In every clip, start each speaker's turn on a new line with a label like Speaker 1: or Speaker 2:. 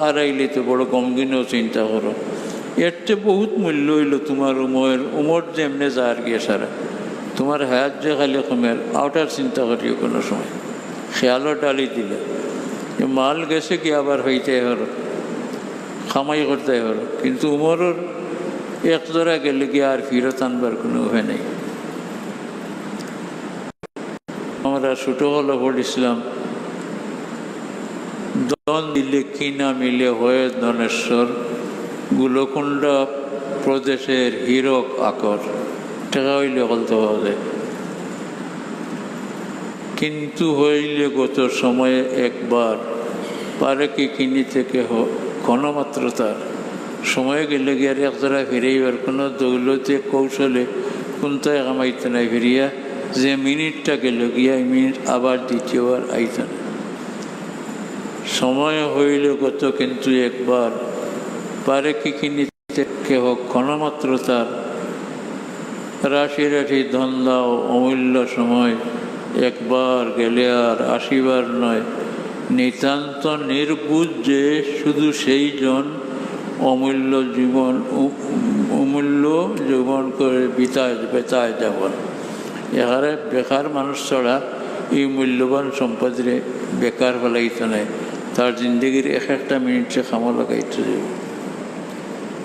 Speaker 1: হারাইলে তো বড় গমগিনেও চিন্তা করো। এর চেয়ে বহুত মূল্য হইল তোমার উমর উমর যেমনে যার গিয়ে সারা। তোমার হায়াত যে খালি কমের আউটার চিন্তা করিও কোনো সময়। খেয়ালও ডালি দিলে। মাল গেছে কি আবার হইতে হরো খামাই করতে হরো কিন্তু উমরের এক জোড়া গেলে কি আর ফিরত আনবার কোনো উপায় নেই। আমরা ছোটো হলো পড়িছিলাম দন দিলে কিনা মিলে হয়ে ধনেশ্বর, গুলকুণ্ড প্রদেশের হীরক আকর। টাকা হইলে বলতে হবে? কিন্তু হইলে গত সময়ে একবার। পারে কি কিনি থেকে ঘনমাত্র তার সময় গেলে গিয়ে আর একজোড়া ফিরাইবার কোনো দৌলতে, কৌশলে কোনটায় কামাইতে নাই ফিরিয়া। যে মিনিটটা গেল গিয়া মিনিট আবার দ্বিতীয়বার আইতে না। সময় হইল গত কিন্তু একবার। পারে কি কিনিতে কেহ ক্ষণমাত্র তার। রাশি রাশি ধন্দা ও অমূল্য সময় একবার গেলে আর আসিবার নয়। নিতান্ত নির্বুধ যে শুধু সেই জন অমূল্য জীবন অমূল্য জীবন করে বিতায়, বেতায় যাবন এহারে বেকার মানুষ ছাড়া এই মূল্যবান সম্পদরে বেকার ফেলাইতে নাই। তার জিন্দগির এক একটা মিনিটে খামো লাগাইতে যাব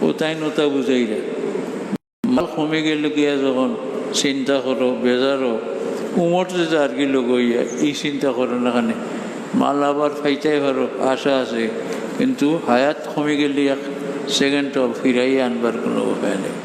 Speaker 1: ও তাই নতা বুঝাই না মাল কমে গেলে গিয়া যখন চিন্তা করো, বেজারো উমরতে যার কি লগইয়া এই চিন্তা করো না খানে মাল আবার ফাইতাই পারো আশা আছে। কিন্তু হায়াত কমে গেলে এক সেকেন্ড ফিরাই আনবার কোনো উপায় নেই।